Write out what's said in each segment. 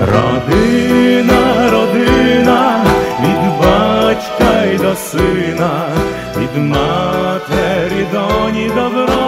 Родина, родина, від батька й до сина, від матері доні добро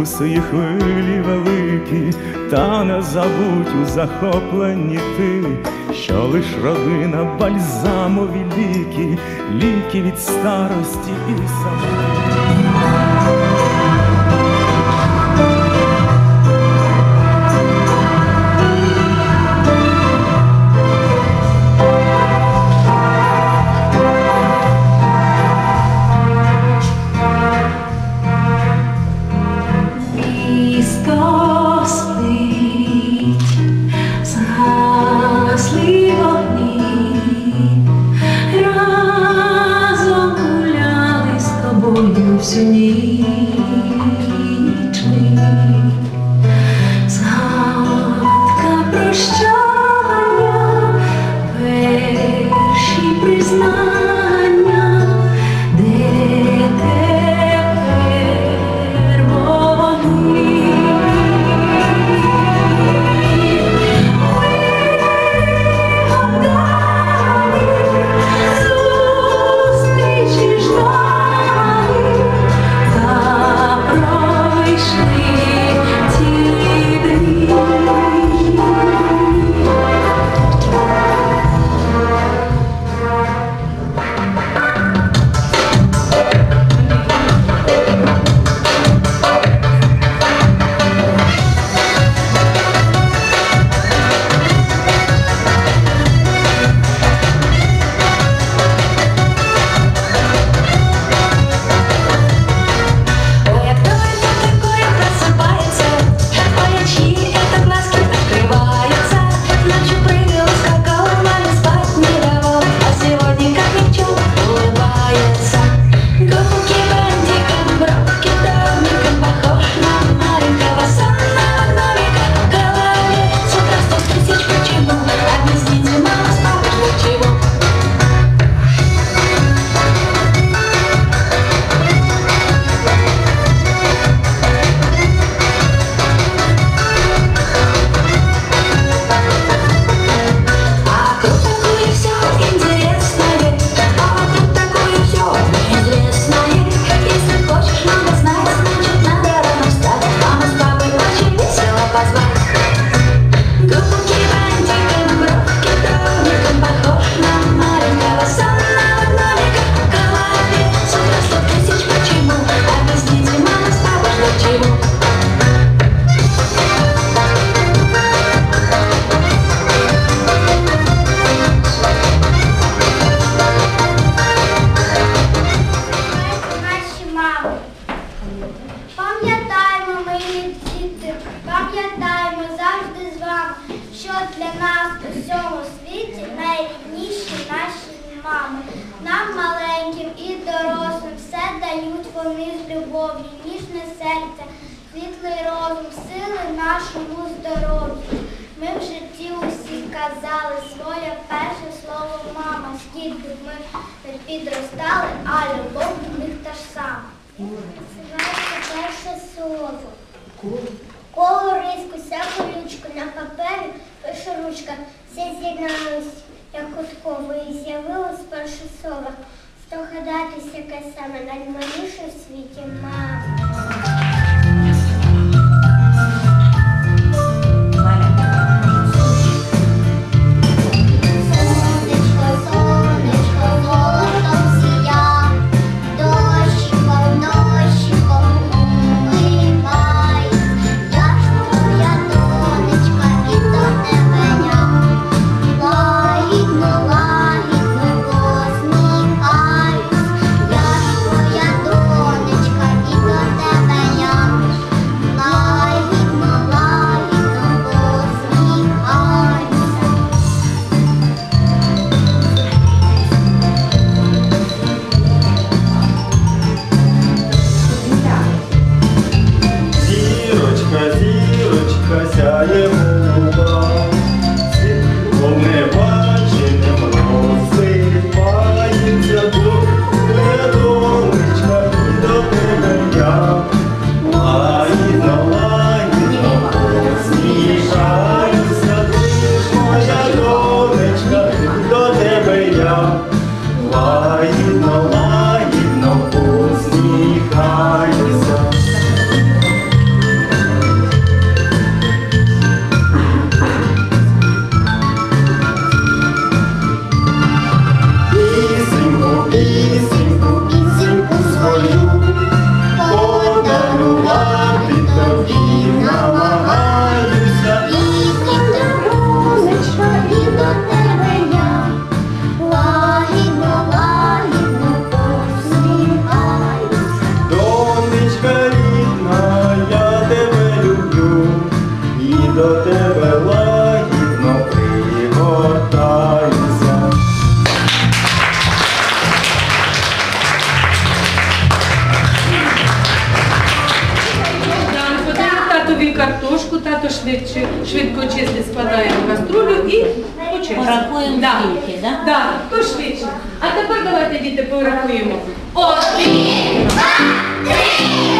Спокусує хвилі великі, та не забудь у захопленні ти, що лиш родина бальзамові ліки, ліки від старості і самоти. Що для нас у всьому світі найрідніші наші мами. Нам маленьким і дорослим все дають вони з любов'ю, ніжне серце, світлий розум, сили нашому здоров'ю. Ми в житті усі казали своє перше слово мама, скільки ми підростали, а любов до них та ж сама. Ваше перше слово. Пише все з'єдналось, як кутково, і з'явилось перше слово. Здогадатись, яке саме наймаліше в світі мама. набагато швидше, швидко чисти складаємо каструлю і почистимо. Порахуємо да. скільки, так? Да? Так, да, то. А тепер давайте, діти, порахуємо. Один, два, три.